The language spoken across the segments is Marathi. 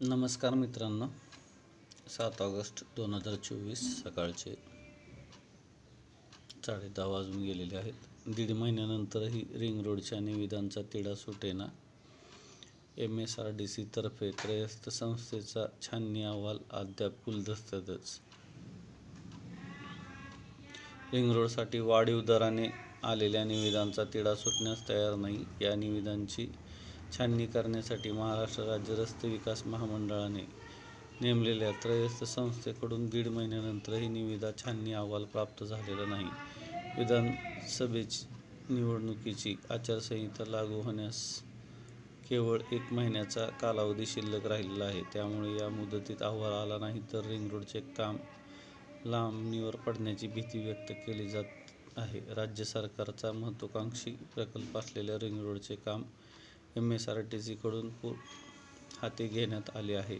नमस्कार मित्रांनो. सात ऑगस्ट दोन हजार चोवीस सकाळचे साडे दहा वाजून गेलेले आहेत. दीड महिन्यानंतरही रिंग रोडच्या निविदांचा तिढा सुटेना. एम एस आर डी सीतर्फे त्रयस्थ संस्थेचा छाननी अहवाल अद्याप गुलदस्त्यातच रिंग रोडसाठी वाढीव दराने आलेल्या निविदांचा तिढा सुटण्यास तयार नाही. या निविदांची छाननी करण्यासाठी महाराष्ट्र राज्य रस्ते विकास महामंडळाने नेमलेल्या त्रयस्थ संस्थेकडून दीड महिन्यानंतरही निविदा छाननी अहवाल प्राप्त झालेला नाही. विधानसभेची निवडणुकीची आचारसंहिता लागू होण्यास केवळ एक महिन्याचा कालावधी शिल्लक राहिलेला आहे. त्यामुळे या मुदतीत अहवाल आला नाही तर रिंग रोडचे काम लांबणीवर पडण्याची भीती व्यक्त केली जात आहे. राज्य सरकारचा महत्त्वाकांक्षी प्रकल्प असलेल्या रिंग रोडचे काम एम एस आर टी सीकडून पू हाती घेण्यात आले आहे.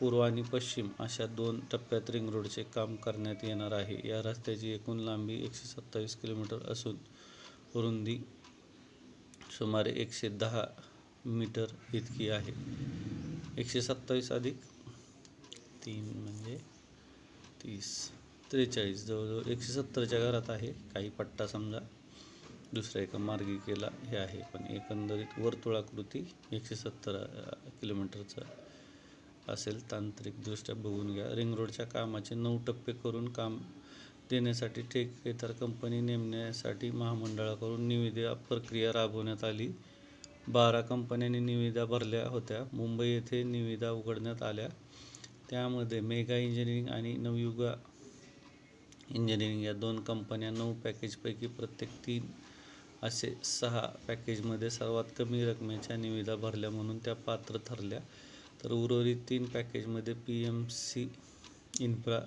पूर्व आणि पश्चिम अशा दोन टप्प्यात रिंग रोडचे काम करण्यात येणार आहे. या रस्त्याची एकूण लांबी एकशे सत्तावीस किलोमीटर असून रुंदी सुमारे एकशे दहा मीटर इतकी आहे. एकशे सत्तावीस अधिक तीन म्हणजे तीस त्रेचाळीस जवळजवळ एकशे सत्तरच्या घरात आहे. काही पट्टा समजा दुसऱ्या एका मार्गिकेला हे आहे. पण एकंदरीत वर्तुळाकृती एकशे सत्तर किलोमीटरचं असेल. तांत्रिकदृष्ट्या बघून घ्या. रिंग रोडच्या कामाचे नऊ टप्पे करून काम देण्यासाठी ठेकेदार कंपनी नेमण्यासाठी महामंडळाकडून निविदा प्रक्रिया राबवण्यात आली. बारा कंपन्यांनी निविदा भरल्या होत्या. मुंबई येथे निविदा उघडण्यात आल्या. त्यामध्ये मेगा इंजिनिअरिंग आणि नवयुगा इंजिनिअरिंग या दोन कंपन्या नऊ पॅकेजपैकी प्रत्येक तीन असे सहा पॅकेजमध्ये सर्वात कमी रकमेच्या निविदा भरल्या म्हणून त्या पात्र ठरल्या. तर उर्वरित तीन पॅकेजमध्ये P M C infra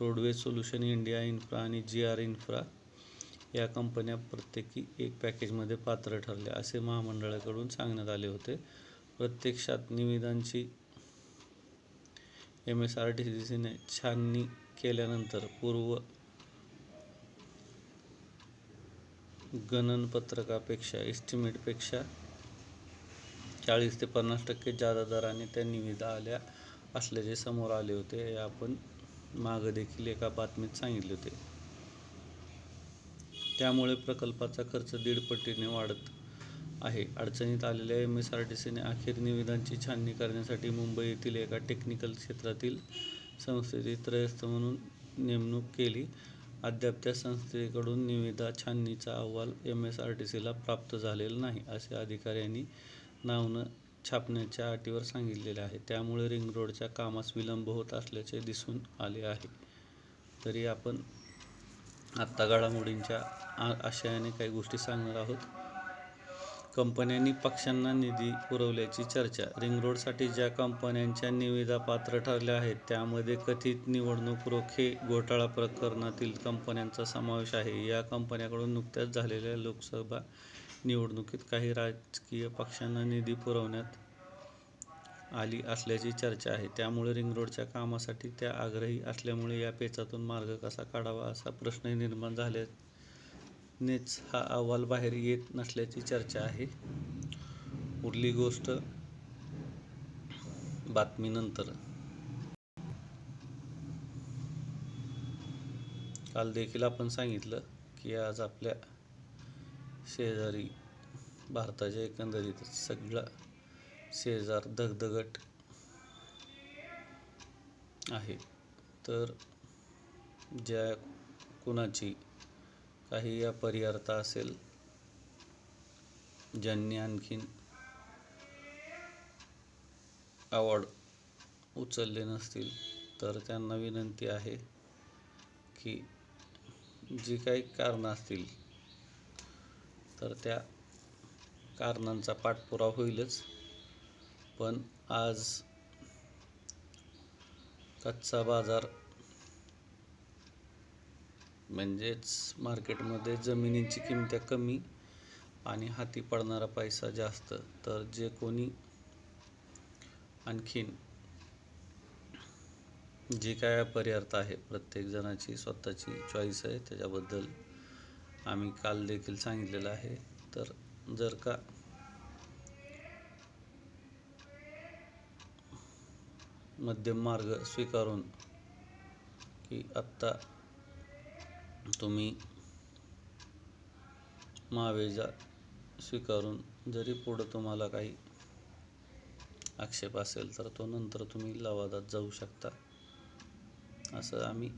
roadway solution India infra आणि जी आर इन्फ्रा या कंपन्या प्रत्येकी एक पॅकेजमध्ये पात्र ठरल्या असे महामंडळाकडून सांगण्यात आले होते. प्रत्यक्षात निविदांची M S R T C सीने छाननी केल्यानंतर पूर्व गणनपत्रकापेक्षा एस्टिमेटपेक्षा चाळीस ते पन्नास टक्के जादा दराने त्या निविदा आल्या असल्याचे समोर आले होते. हे आपण मागं देखील एका बातमीत सांगितले होते. त्यामुळे प्रकल्पाचा खर्च दीडपटीने वाढत आहे. अडचणीत आलेल्या एम एस आर टी सीने अखेर निविदांची छाननी करण्यासाठी मुंबई येथील एका टेक्निकल क्षेत्रातील संस्थेची त्रयस्थ म्हणून नेमणूक केली. अद्याप त्या संस्थेकडून निविदा छाननीचा अहवाल एम एस आर टी सीला प्राप्त झालेला नाही असे अधिकाऱ्यांनी नाव न छापण्याच्या अटीवर सांगितलेले आहे. त्यामुळे रिंग रोडच्या कामास विलंब होत असल्याचे दिसून आले आहे. तरी आपण आत्ता घडामोडींच्या आ आशयाने काही गोष्टी सांगणार आहोत. कंपन्यांनी पक्षांना निधी पुरवल्याची चर्चा. रिंग रोडसाठी ज्या कंपन्यांच्या निविदा पात्र ठरल्या आहेत त्यामध्ये कथित निवडणूक रोखे घोटाळा प्रकरणातील कंपन्यांचा समावेश आहे. या कंपन्याकडून नुकत्याच झालेल्या लोकसभा निवडणुकीत काही राजकीय पक्षांना निधी पुरवण्यात आली असल्याची चर्चा आहे. त्यामुळे रिंग रोडच्या कामासाठी त्या आग्रही असल्यामुळे या पेचातून मार्ग कसा काढावा असा प्रश्नही निर्माण झाल्या नेच हा अहवाल बाहेर येत नसल्याची चर्चा आहे. उरली गोष्ट बातमीनंतर. काल देखील आपण सांगितलं की आज आपल्या शेजारी भारताच्या एकंदरीत सगळा शेजार धगधगट आहे. तर ज्या कुणाची काही अपरिहार्यता असेल ज्यांनी आणखीन अवॉर्ड उचलले नसतील तर त्यांना विनंती आहे की जी काही कारणं असतील तर त्या कारणांचा पाठपुरावा होईलच. पण आज कच्चा बाजार म्हणजेच मार्केटमध्ये जमिनींची किमत्या कमी आणि हाती पडणारा पैसा जास्त तर जे कोणी आणखीन जी काय अपरिहार्यता आहे प्रत्येक जणाची स्वतःची चॉईस आहे. त्याच्याबद्दल आम्ही काल देखील सांगितलेलं आहे. तर जर का मध्यम मार्ग स्वीकारून की आत्ता तुम्ही मावेजा स्वीकारून जरी पुढं तुम्हाला काही आक्षेप असेल तर तो नंतर तुम्ही लवादात जाऊ शकता. असं आम्ही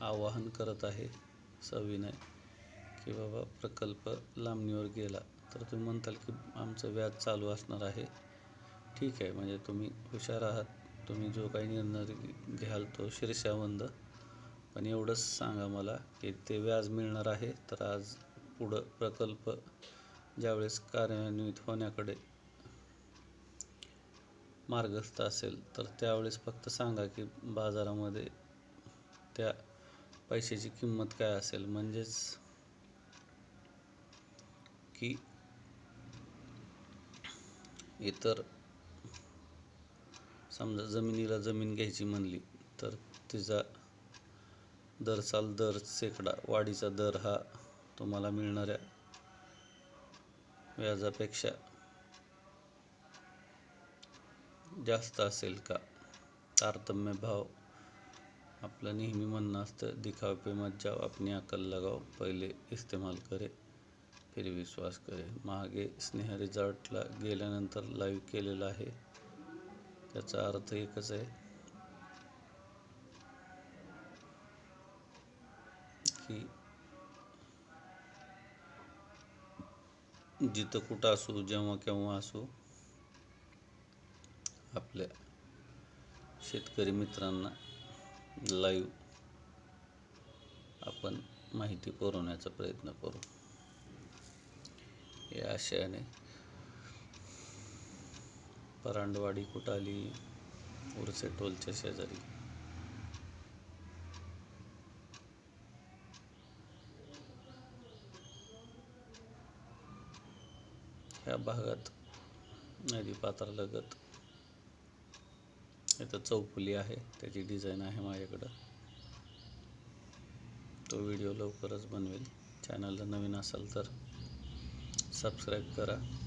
आवाहन करत आहे. सविनय की बाबा प्रकल्प लांबणीवर गेला तर तुम्ही म्हणताल की आमचं व्याज चालू असणार आहे. ठीक आहे म्हणजे तुम्ही हुशार आहात. तुम्ही जो काही निर्णय घ्याल तो शीर्षावंद पण एवढंच सांगा मला की ते व्याज मिळणार आहे तर आज पुढं प्रकल्प ज्यावेळेस कार्यान्वित होण्याकडे मार्गस्थ असेल तर त्यावेळेस फक्त सांगा की बाजारामध्ये त्या पैशाची किंमत काय असेल. म्हणजेच की इतर समजा जमिनीला जमीन घ्यायची म्हणली तर तिचा दरसाल दर शेकडा वाढीचा दर हा तुम्हाला मिळणाऱ्या व्याजापेक्षा जास्त असेल का? तारतम्य भाव आपलं नेहमी म्हणणं असतं दिखाव पे मत जाओ अपनी अकल लगाओ पहिले इस्तेमाल करे फिर विश्वास करे. मागे स्नेह रिझॉर्टला गेल्यानंतर लाईव्ह केलेलं आहे. त्याचा अर्थ एकच आहे की जिथं कुठं असू जेव्हा केव्हा असू आपल्या शेतकरी मित्रांना लाईव्ह आपण माहिती पुरवण्याचा प्रयत्न करू. या आशयाने परांडवाडी कुटाली उरसे टोलच्या शेजारी. ह्या भागात नदीपात्रालगत इथं चौफुली आहे त्याची डिझाईन आहे माझ्याकडं. तो व्हिडिओ लवकरच बनवेल. चॅनलला नवीन असाल तर सबस्क्राईब करा.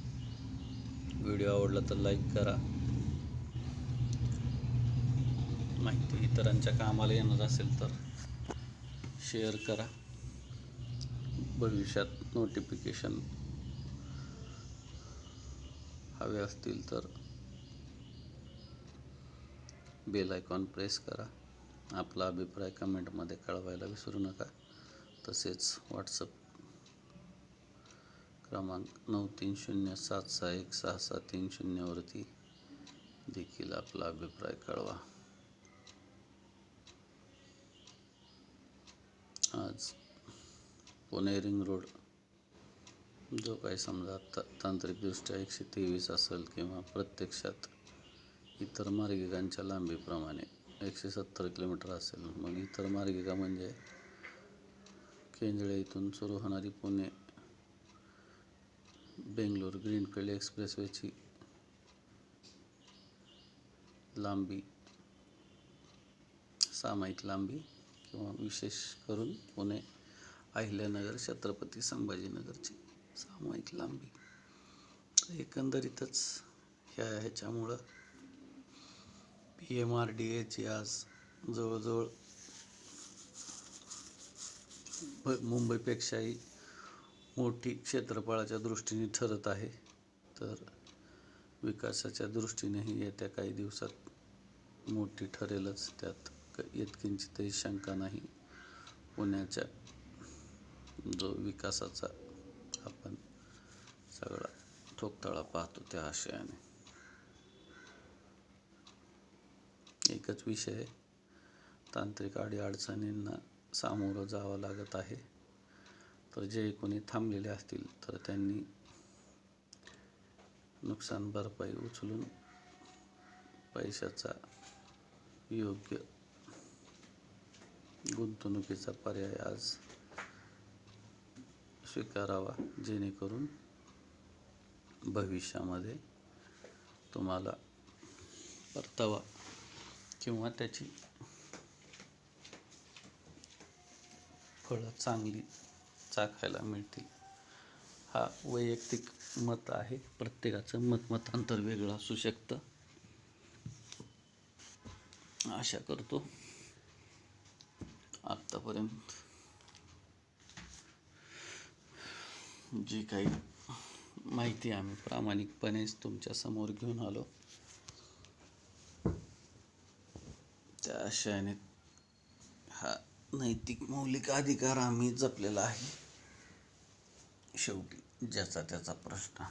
व्हिडिओ आवडला तर लाईक करा. माहिती इतरांच्या कामाला येणार असेल तर शेअर करा. भविष्यात नोटिफिकेशन हवे असतील तर बेल आयकॉन प्रेस करा. आपला अभिप्राय कमेंटमध्ये कळवायला विसरू नका. तसेच व्हॉट्सअप क्रमांक नऊ तीन शून्य सात सहा एक सहा सहा तीन शून्यवरती देखील आपला अभिप्राय कळवा. आज पुणे रिंग रोड जो काही समजा ता तांत्रिकदृष्ट्या एकशे तेवीस असेल किंवा प्रत्यक्षात इतर मार्गिकांच्या लांबीप्रमाणे एकशे सत्तर किलोमीटर असेल मग इतर मार्गिका म्हणजे केंजळे इथून सुरू होणारी पुणे बेंगलोर ग्रीनफील्ड एक्सप्रेसवेची लांबी सामायिक लांबी किंवा विशेष करून पुणे अहिल्यानगर छत्रपती संभाजीनगरची सामायिक लांबी. एकंदरीतच ह्या ह्याच्यामुळं पी एम आर डी एची आज जवळजवळ मुंबईपेक्षाही मोठी क्षेत्रफळाच्या दृष्टीने ठरत आहे. तर विकासाच्या दृष्टीनेही येत्या काही दिवसात मोठी ठरेलच. त्यात क- यत्किंचितही शंका नाही. पुण्याच्या जो विकासाचा आपण सगळा ठोकताळा पाहतो त्या आशयाने. एकच विषय तांत्रिक तांत्रिक अडीअडचणींना सामोरं जावं लागत आहे. तर जे कोणी थांबलेले असतील तर त्यांनी नुकसान भरपाई उचलून पैशाचा योग्य गुंतवणुकीचा पर्याय आज स्वीकारावा जेणेकरून भविष्यामध्ये तुम्हाला परतावा किंवा त्याची फळं चांगली चाखायला मिळतील. हा वैयक्तिक मत आहे. प्रत्येकाचं मत मतांतर वेगळं असू शकतं. आशा करतो आत्तापर्यंत जी काही माहिती आम्ही प्रामाणिकपणेच तुमच्यासमोर घेऊन आलो त्या आशयाने हा नैतिक मौलिक अधिकार आम्ही जपलेला आहे. शेवटी ज्याचा त्याचा प्रश्न